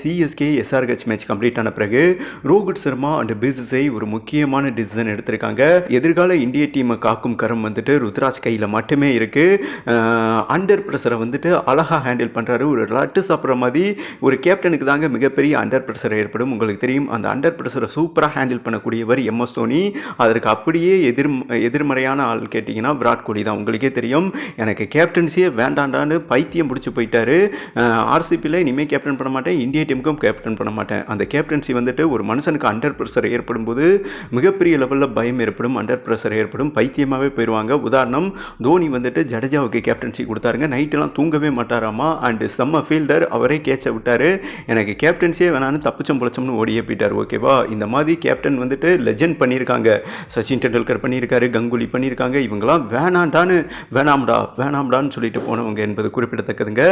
CSK SRH match complete ஆன பிறகு Rohit Sharma and BCCI ஒரு முக்கியமான டிசிஷன் எடுத்திருக்காங்க. எதிர்கால இந்திய டீமை காக்கும் கரம் வந்துட்டு ருத்ராஜ் கையில் மட்டுமே இருக்கு. அண்டர் ப்ரெஷரை வந்துட்டு அழகாக ஹேண்டில் பண்ணுறாரு ஒரு லட்டு சாப்பிட்ற மாதிரி ஒரு கேப்டனுக்கு தாங்க மிகப்பெரிய அண்டர் ப்ரெஷர் ஏற்படும். உங்களுக்கு தெரியும் அந்த அண்டர் ப்ரெஷரை சூப்பராக ஹேண்டில் பண்ணக்கூடியவர் எம்எஸ் தோனி. அதற்கு அப்படியே எதிர் எதிர்மறையான ஆள் கேட்டிங்கன்னா விராட் கோலி தான். உங்களுக்கே தெரியும். எனக்கு கேப்டன்சியே வேண்டாண்டான்னு பைத்தியம் பிடிச்சி போயிட்டாரு. ஆர்சிபியில் இனிமேல் கேப்டன் பண்ண மாட்டேன். இந்திய டீமுக்கும் கேப்டன் பண்ண மாட்டேன். அந்த கேப்டன்சி வந்துட்டு ஒரு மனுஷனுக்கு அண்டர் ப்ரெஷர் ஏற்படும் போது மிகப்பெரிய லெவலில் பயம் ஏற்படும் அண்டர் ப்ரெஷர் ஏற்படும். பைத்தியமாகவே போயிடுவாங்க உதாரணம் தோனி வந்துட்டு ஜடேஜாவுக்கு கேப்டன்சி கொடுத்தாருங்க. நைட்டெல்லாம் தூங்கவே மாட்டாராமா? அண்டு செம்ம ஃபீல்டர் அவரே கேட்ச விட்டார். எனக்கு கேப்டன்சியே வேணான்னு தப்பிச்சம் புழைச்சம்னு ஓடியே போயிட்டார் ஓகேவா இந்த மாதிரி கேப்டன் வந்துட்டு லெஜெண்ட் பண்ணியிருக்காங்க. சச்சின் டெண்டுல்கர் பண்ணியிருக்காரு கங்குலி பண்ணியிருக்காங்க. இவங்களாம் வேணாண்டான்னு வேணாம்டா வேணாம்டான்னு சொல்லிட்டு போனவங்க என்பது குறிப்பிடத்தக்கதுங்க.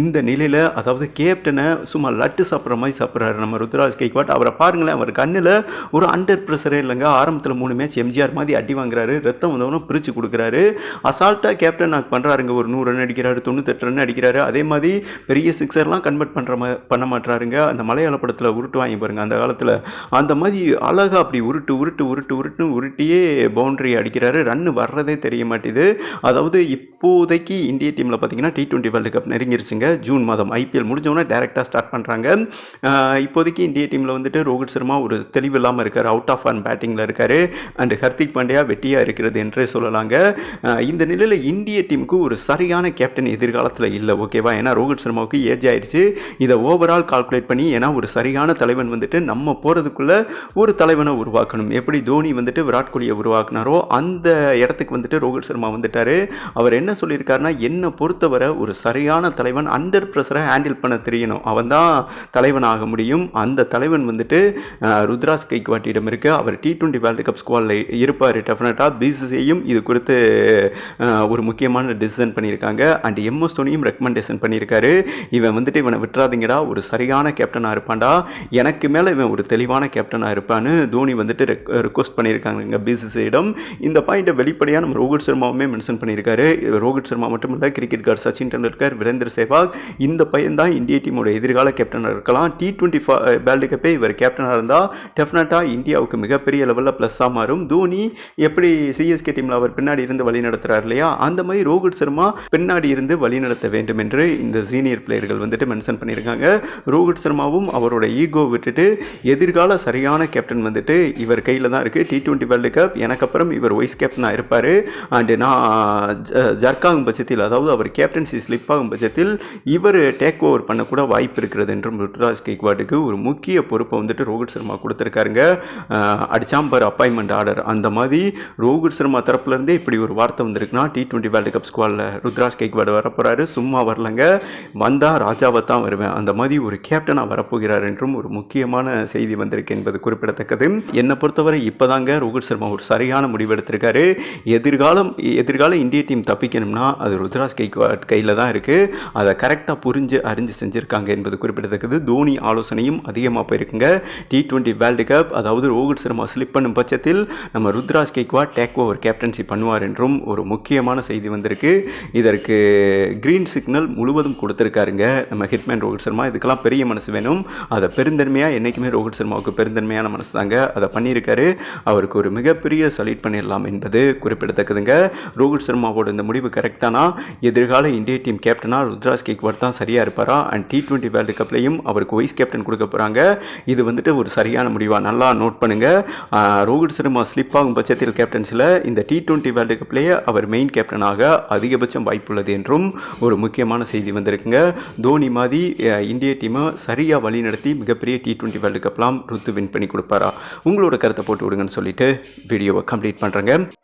இந்த நிலையில் அதாவது கேப்டனை சும்மா லட்டு சாப்பிட்ற மாதிரி சாப்பிட்றாரு. நம்ம ருத்ராஜ் கேக்வாட் அவரை பாருங்களேன் அவர் கண்ணில் ஒரு அண்டர் ப்ரெஷரே இல்லைங்க. ஆரம்பத்தில் மூணு மேட்ச் எம்ஜிஆர் மாதிரி அடி வாங்குறாரு. ரத்தம் வந்தவனும் பிரித்து கொடுக்குறாரு. அசால்ட்டாக கேப்டன் ஆக் பண்ணுறாருங்க ஒரு நூறு ரன் அடிக்கிறாரு தொண்ணூத்தெட்டு ரன் அடிக்கிறாரு. அதே மாதிரி பெரிய சிக்ஸர்லாம் கன்வெர்ட் பண்ணுற மா பண்ண மாட்டாருங்க அந்த மலையாள படத்தில் உருட்டு வாங்கி பாருங்க அந்த காலத்தில். அந்த மாதிரி அழகாக அப்படி உருட்டு உருட்டு உருட்டு உருட்டு உருட்டியே பவுண்டரி அடிக்கிறாரு. ரன் வர்றதே தெரிய மாட்டேது. அதாவது இப்போதைக்கு இந்திய டீமில் பார்த்தீங்கன்னா டி டுவெண்ட்டி வேர்ல்டு கப் நெருங்கிருச்சுங்க. ஜூன் மாதம் ஐபிஎல் முடிஞ்சவொடனே டேரெக்டாக ஸ்டார்ட் பண்ணுறாங்க இப்போதைக்கு இந்திய டீமில் வந்துட்டு ரோஹித் சர்மா ஒரு தெளிவு இல்லாமல் இருக்கார் அவுட் ஆஃப் ஆன் பேட்டிங்கில் இருக்கார். அண்ட் ஹர்திக் பாண்டியா வெட்டியாக இருக்கிறது என்றே சொல்லலாங்க. இந்த நிலையில் இந்திய டீமுக்கு ஒரு சரியான கேப்டன் எதிர்காலத்தில் இல்லை ஓகேவா ஏன்னா ரோஹித் சர்மாவுக்கு ஏஜ் ஆயிடுச்சு இதை ஓவரால் கால்குலேட் பண்ணி ஏன்னா ஒரு சரியான தலைவன் வந்துட்டு நம்ம போகிறதுக்குள்ள ஒரு தலைவனை உருவாக்கணும். எப்படி தோனி வந்துட்டு விராட் கோலியை உருவாக்குனாரோ அந்த இடத்துக்கு வந்துட்டு ரோஹித் சர்மா வந்துட்டாரு. அவர் என்ன சொல்லியிருக்காருன்னா என்னை பொறுத்தவரை ஒரு சரியான தலைவன் அண்டர் ப்ரெஷரை ஹேண்டில் பண்ண தெரியணும். அவன் தான் தலைவன் ஆக முடியும். அந்த தலைவன் வந்துட்டு ருத்ராஸ் கைக்வாட்டியிடம் இருக்கு. அவர் டி டுவெண்ட்டி வேர்ல்டு கப் ஸ்குவாடில் இருப்பார் டெஃபினட்டாக பிசிசிஐயும் இது குறித்து ஒரு முக்கியமான டிசிஷன் பண்ணியிருக்காங்க. அண்ட் எம்எஸ் தோனியும் ரெக்கமெண்டேஷன் பண்ணியிருக்காரு. இவன் வந்துட்டு இவனை விட்டுறாதீங்கடா. ஒரு சரியான கேப்டனாக இருப்பான்டா. எனக்கு மேலே இவன் ஒரு தெளிவான கேப்டனாக இருப்பான்னு தோனி வந்துட்டு ரிக்வஸ்ட் பண்ணியிருக்காங்க பிசிசிஐடம் இந்த பாயிண்ட்டை வெளிப்படையாக நம்ம ரோஹித் சர்மாவுமே மென்ஷன் பண்ணியிருக்காரு. ரோஹித் சர்மா மட்டும் இல்லை கிரிக்கெட் கார்டு சச்சின் டெண்டுல்கர் வீரேந்திர சேவாக் இந்த பையன் தான் இந்திய டீமோட எதிர்கால கேப்டனாக இருக்கலாம். டி டுவெண்ட்டி வேர்ல்டு கப்பே இவர் கேப்டனாக இருந்தால் டெஃபினட்டாக இந்தியாவுக்கு மிகப்பெரிய லெவலில் ப்ளஸ்ஸாக மாறும். தோனி எப்படி சிஎஸ்கே டீமில் அவர் பின்னாடி இருந்து வழி நடத்துறாரு இல்லையா? அந்த மாதிரி ரோஹித் சர்மா பின்னாடி இருந்து வழி நடத்த வேண்டும் என்று இந்த சீனியர் பிளேயர்கள் வந்துட்டு மென்ஷன் பண்ணியிருக்காங்க. ரோஹித் சர்மாவும் அவரோட ஈகோ விட்டுட்டு எதிர்கால சரியான கேப்டன் வந்துட்டு இவர் கையில் தான் இருக்குது டி டுவெண்ட்டி வேர்ல்டு கப் எனக்கு அப்புறம் இவர் வைஸ் கேப்டனாக இருப்பார். அண்டு நான் ஜர்க்காகும் பட்சத்தில் அதாவது அவர் கேப்டன்சி ஸ்லிப் ஆகும் பட்சத்தில் இவர் டேக் ஓவர் பண்ணக்கூட வாய்ப்பு இருக்கிறது என்றும் ருத்ராஜ் கேக்வாட்டுக்கு ஒரு முக்கிய பொறுப்பை வந்துட்டு ரோஹித் சர்மா கொடுத்துருக்காருங்க. அடிச்சாம்பர் அப்பாயின்மெண்ட் ஆர்டர் அந்த மாதிரி ரோஹித் சர்மா தரப்புலேருந்தே இப்படி ஒரு வார்த்தை வந்திருக்குன்னா டி டுவெண்ட்டி வேர்ல்டு கப் ஸ்குவாடில் ருத்ராஜ் கெய்க்வாடு வரப்போகிறாரு சும்மா வரலங்க. வந்தால் ராஜாவை தான் வருவேன். அந்த மாதிரி ஒரு கேப்டனாக வரப்போகிறார் என்றும் ஒரு முக்கியமான செய்தி வந்திருக்கு என்பது குறிப்பிடத்தக்கது. என்னை பொறுத்தவரை இப்போதாங்க ரோஹித் சர்மா ஒரு சரியான முடிவு எடுத்திருக்காரு. எதிர்காலம் எதிர்கால இந்திய டீம் தப்பிக்கணும்னா அது ருத்ராஜ் கைக்வாட் கையில் தான் இருக்குது அதை கரெக்டாக புரிஞ்சு அறிஞ்சு செஞ்சுருக்காங்க என்பது குறிப்பிடத்தக்கது. தோனி ஆலோசனையும் அதிகமாக போயிருக்குங்க. டி டுவெண்ட்டி வேர்ல்டு கப் அதாவது ரோஹித் சர்மா ஸ்லிப் பண்ணும் பட்சத்தில் நம்ம Ruturaj Gaikwad take over captaincy பண்ணுவார் என்றும் ஒரு முக்கியமான செய்தி வந்திருக்கு. இதற்கு கிரீன் சிக்னல் முழுவதும் கொடுத்துருக்காருங்க. நம்ம ஹிட்மேன் ரோஹித் சர்மா. இதுக்கெல்லாம் பெரிய மனசு வேணும். அதை பெருந்தன்மையாக என்றைக்குமே ரோஹித் சர்மாவுக்கு பெருந்தன்மையான மனசு தாங்க. அதை பண்ணியிருக்காரு. அவருக்கு ஒரு மிகப்பெரிய சலீட் பண்ணிடலாம் என்பது குறிப்பிடத்தக்கதுங்க. ரோஹித் சர்மாவோட இந்த முடிவு கரெக்டானா எதிர்கால இந்திய டீம் கேப்டனாக ருத்ராஜ் கேக்வாட் தான் சரியாக இருப்பாரா? அண்ட் டி டுவெண்ட்டி வேர்ல்டு கப்லையும் அவருக்கு வைஸ் கேப்டன் கொடுக்க போகிறாங்க இது வந்துட்டு ஒரு சரியான முடிவாக நல்லா நோட் பண்ணுங்கள் ரோஹித் சர்மா ஸ்லிப் ஆகும் பட்சத்தில் கேப்டன்ஸில் இந்த டி டுவெண்ட்டி வேர்ல்டு கப்லேயே அவர் மெயின் கேப்டனாக அதிகபட்சம் வாய்ப்புள்ளது என்றும் ஒரு முக்கியமான செய்தி வந்திருக்குங்க. தோனி மாதிரி இந்திய டீமை சரியாக வழி நடத்தி மிகப்பெரிய டி டுவெண்ட்டி வேர்ல்டு கப்லாம் ருத்து வின் பண்ணி கொடுப்பாரா? உங்களோட கருத்தை போட்டு விடுங்கன்னு சொல்லிட்டு வீடியோவை கம்ப்ளீட் பண்ணுறேங்க